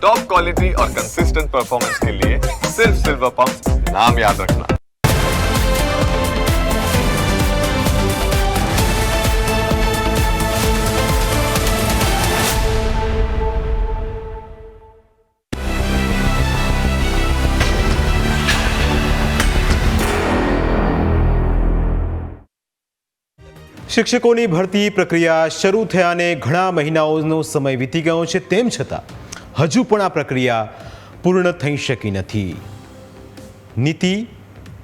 Top quality और consistent performance के लिए सिर्फ सिल्वर पंप नाम याद रखना શિક્ષકોની ભરતી પ્રક્રિયા શરૂ થયાને ઘણા મહિનાઓનો સમય વીતી ગયો છે તેમ છતાં હજુ પણ આ પ્રક્રિયા પૂર્ણ થઈ શકી નથી. નીતિ,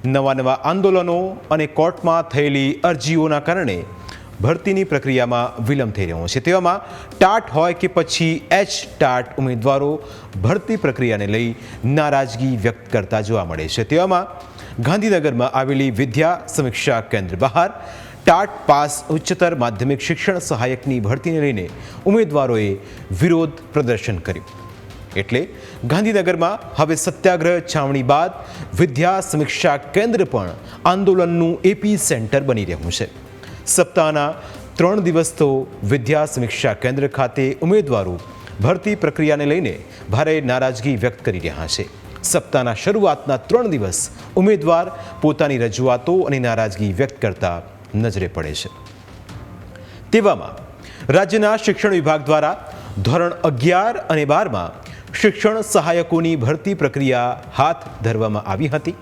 નવા નવા આંદોલનો અને કોર્ટમાં થયેલી અરજીઓના કારણે ભરતીની પ્રક્રિયામાં વિલંબ થઈ રહ્યો છે. તેવામાં ટાટ હોય કે પછી એચ ટાટ ઉમેદવારો ભરતી પ્રક્રિયાને લઈ નારાજગી વ્યક્ત કરતા જોવા મળે છે. તેવામાં ગાંધીનગરમાં આવેલી વિદ્યા સમીક્ષા કેન્દ્ર બહાર ટાટ પાસ ઉચ્ચતર માધ્યમિક શિક્ષણ સહાયકની ભરતીને લઈને ઉમેદવારોએ વિરોધ પ્રદર્શન કર્યું. એટલે ગાંધીનગરમાં હવે સત્યાગ્રહ છાવણી બાદ વિદ્યા સમીક્ષા કેન્દ્ર પણ આંદોલનનું એપી સેન્ટર બની રહ્યું છે. સપ્તાહના ત્રણ દિવસ તો વિદ્યા સમીક્ષા કેન્દ્ર ખાતે ઉમેદવારો ભરતી પ્રક્રિયાને લઈને ભારે નારાજગી વ્યક્ત કરી રહ્યા છે. સપ્તાહના શરૂઆતના ત્રણ દિવસ ઉમેદવાર પોતાની રજૂઆતો અને નારાજગી વ્યક્ત કરતા નજરે પડે છે. તેવામાં રાજ્યના શિક્ષણ વિભાગ દ્વારા ધોરણ અગિયાર અને બારમાં શિક્ષણ સહાયકોની ભરતી પ્રક્રિયા હાથ ધરવામાં આવી હતી.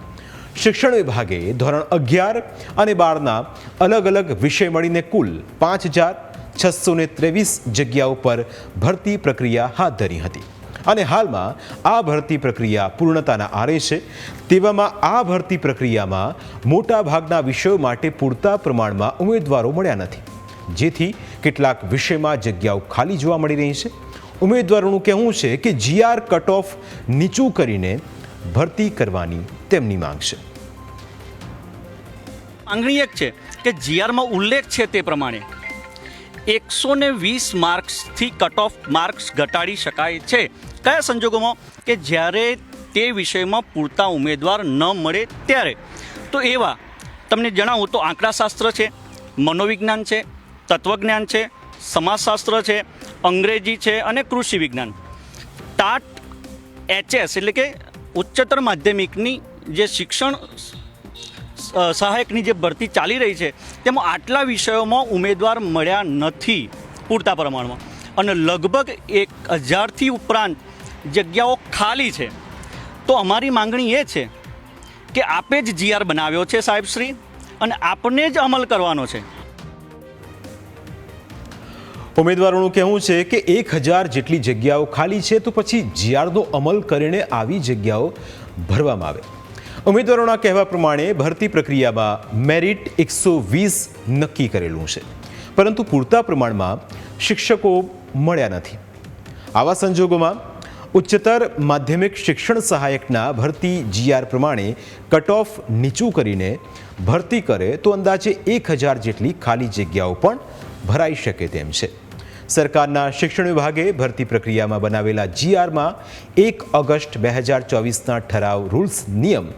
શિક્ષણ વિભાગે ધોરણ અગિયાર અને બારના અલગ અલગ વિષય મળીને કુલ પાંચ હજાર છસો ત્રેવીસ જગ્યાઓ પર ભરતી પ્રક્રિયા હાથ ધરી હતી. અને હાલમાં આ ભરતી પ્રક્રિયા પૂર્ણતાના આરે છે. તેવામાં આ ભરતી પ્રક્રિયામાં મોટા ભાગના વિષયો માટે પૂરતા પ્રમાણમાં ઉમેદવારો મળ્યા નથી. જેથી કેટલાક વિષયમાં જગ્યાઓ ખાલી જોવા મળી રહી છે. ઉમેદવારોનું કહેવું છે કે જીઆર કટ ઓફ નીચું કરીને ભરતી કરવાની તેમની માંગ છે. માંગણી એક છે કે જીઆરમાં ઉલ્લેખ છે તે પ્રમાણે. એકસો ને વીસ માર્ક્સથી કટ ઓફ માર્ક્સ ઘટાડી શકાય છે. કયા સંજોગોમાં? કે જ્યારે તે વિષયમાં પૂરતા ઉમેદવાર ન મળે ત્યારે. તો એવા, તમને જણાવું તો આંકડાશાસ્ત્ર છે, મનોવિજ્ઞાન છે, તત્વજ્ઞાન છે, સમાજશાસ્ત્ર છે, અંગ્રેજી છે અને કૃષિ વિજ્ઞાન. ટાટ એચએસ એટલે કે ઉચ્ચતર માધ્યમિકની જે શિક્ષણ સહાયકની જે ભરતી ચાલી રહી છે, તેમાં આટલા વિષયોમાં ઉમેદવાર મળ્યા નથી પૂરતા પ્રમાણમાં. અને લગભગ એક હજારથી ઉપરાંત જગ્યાઓ ખાલી છે. તો અમારી માંગણી એ છે કે આપે જ જીઆર બનાવ્યો છે સાહેબશ્રી અને આપને જ અમલ કરવાનો છે. ઉમેદવારોનું કહેવું છે કે એક હજાર જેટલી જગ્યાઓ ખાલી છે, તો પછી જીઆરનો અમલ કરીને આવી જગ્યાઓ ભરવામાં આવે. ઉમેદવારોના કહેવા પ્રમાણે ભરતી પ્રક્રિયામાં મેરિટ એકસો વીસ નક્કી કરેલું છે. પરંતુ પૂરતા પ્રમાણમાં શિક્ષકો મળ્યા નથી. આવા સંજોગોમાં ઉચ્ચતર માધ્યમિક શિક્ષણ સહાયકના ભરતી જીઆર પ્રમાણે કટ ઓફ નીચું કરીને ભરતી કરે તો અંદાજે એક હજાર જેટલી ખાલી જગ્યાઓ પણ ભરાઈ શકે તેમ છે. સરકારના શિક્ષણ વિભાગે ભરતી પ્રક્રિયામાં બનાવેલા જીઆરમાં એક ઓગસ્ટ બે હજાર ચોવીસના ઠરાવ રૂલ્સ નિયમ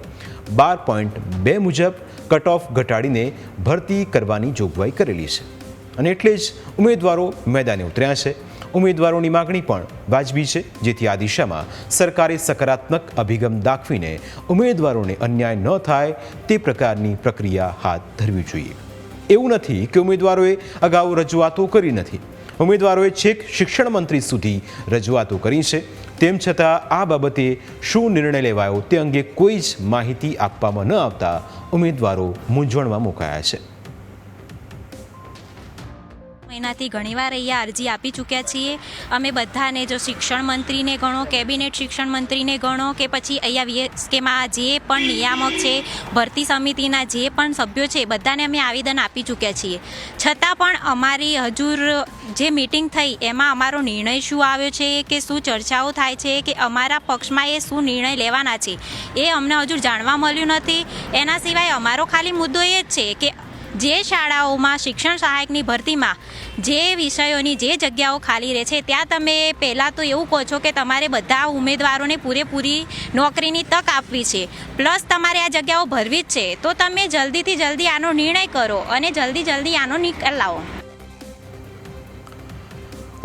બાર પોઈન્ટ બે મુજબ કટ ઓફ ઘટાડીને ભરતી કરવાની જોગવાઈ કરેલી છે. અને એટલે જ ઉમેદવારો મેદાને ઉતર્યા છે. ઉમેદવારોની માગણી પણ વાજબી છે, જેથી આ દિશામાં સરકારે સકારાત્મક અભિગમ દાખવીને ઉમેદવારોને અન્યાય ન થાય તે પ્રકારની પ્રક્રિયા હાથ ધરવી જોઈએ. એવું નથી કે ઉમેદવારોએ અગાઉ રજૂઆતો કરી નથી. ઉમેદવારોએ છેક શિક્ષણ મંત્રી સુધી રજૂઆતો કરી છે. તેમ છતાં આ બાબતે શું નિર્ણય લેવાયો તે અંગે કોઈ જ માહિતી આપવામાં ન આવતા ઉમેદવારો મૂંઝવણમાં મુકાયા છે. મહિનાથી ઘણીવાર અહીંયા અરજી આપી ચૂક્યા છીએ. અમે બધાને જો શિક્ષણ મંત્રીને ગણો, કેબિનેટ શિક્ષણ મંત્રીને ગણો કે પછી અહીંયા વીએસકેમાં જે પણ નિયામક છે, ભરતી સમિતિના જે પણ સભ્યો છે બધાને અમે આવેદન આપી ચૂક્યા છીએ. છતાં પણ અમારી હજુર જે મિટિંગ થઈ, એમાં અમારો નિર્ણય શું આવ્યો છે કે શું ચર્ચાઓ થાય છે કે અમારા પક્ષમાં એ શું નિર્ણય લેવાના છે, એ અમને હજુ જાણવા મળ્યું નથી. એના સિવાય અમારો ખાલી મુદ્દો એ જ છે કે જે શાળાઓમાં શિક્ષણ સહાયકની ભરતીમાં જે વિષયોની જે જગ્યાઓ ખાલી રહે છે, ત્યાં તમે પહેલાં તો એવું કહો છો કે તમારે બધા ઉમેદવારોને પૂરેપૂરી નોકરીની તક આપવી છે, પ્લસ તમારે આ જગ્યાઓ ભરવી જ છે, તો તમે જલ્દીથી જલ્દી આનો નિર્ણય કરો અને જલ્દી જલ્દી આનો નિકાલ લાવો.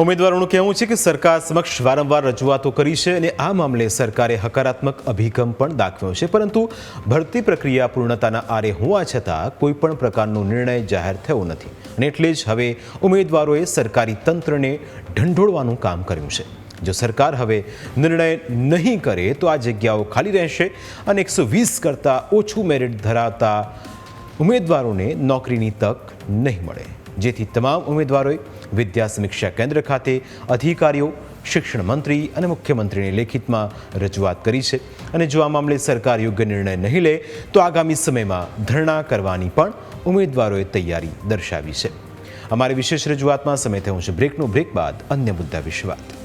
ઉમેદવારોનું કહેવું છે કે સરકાર સમક્ષ વારંવાર રજૂઆતો કરી છે અને આ મામલે સરકારે હકારાત્મક અભિગમ પણ દાખવ્યો છે. પરંતુ ભરતી પ્રક્રિયા પૂર્ણતાના આરે હોવા છતાં કોઈપણ પ્રકારનો નિર્ણય જાહેર થયો નથી અને એટલે જ હવે ઉમેદવારોએ સરકારી તંત્રને ઢંઢોળવાનું કામ કર્યું છે. જો સરકાર હવે નિર્ણય નહીં કરે તો આ જગ્યાઓ ખાલી રહેશે અને એકસો વીસ કરતાં ઓછું મેરિટ ધરાવતા ઉમેદવારોને નોકરીની તક નહીં મળે. જેથી તમામ ઉમેદવારોએ વિદ્યા સમીક્ષા કેન્દ્ર ખાતે અધિકારીઓ, શિક્ષણ મંત્રી અને મુખ્યમંત્રીને લેખિતમાં રજૂઆત કરી છે. અને જો આ મામલે સરકાર યોગ્ય નિર્ણય નહીં લે, તો આગામી સમયમાં ધરણા કરવાની પણ ઉમેદવારોએ તૈયારી દર્શાવી છે. અમારી વિશેષ રજૂઆતમાં સમય થયું છે. બ્રેકનો બ્રેક બાદ અન્ય મુદ્દા વિશે વાત.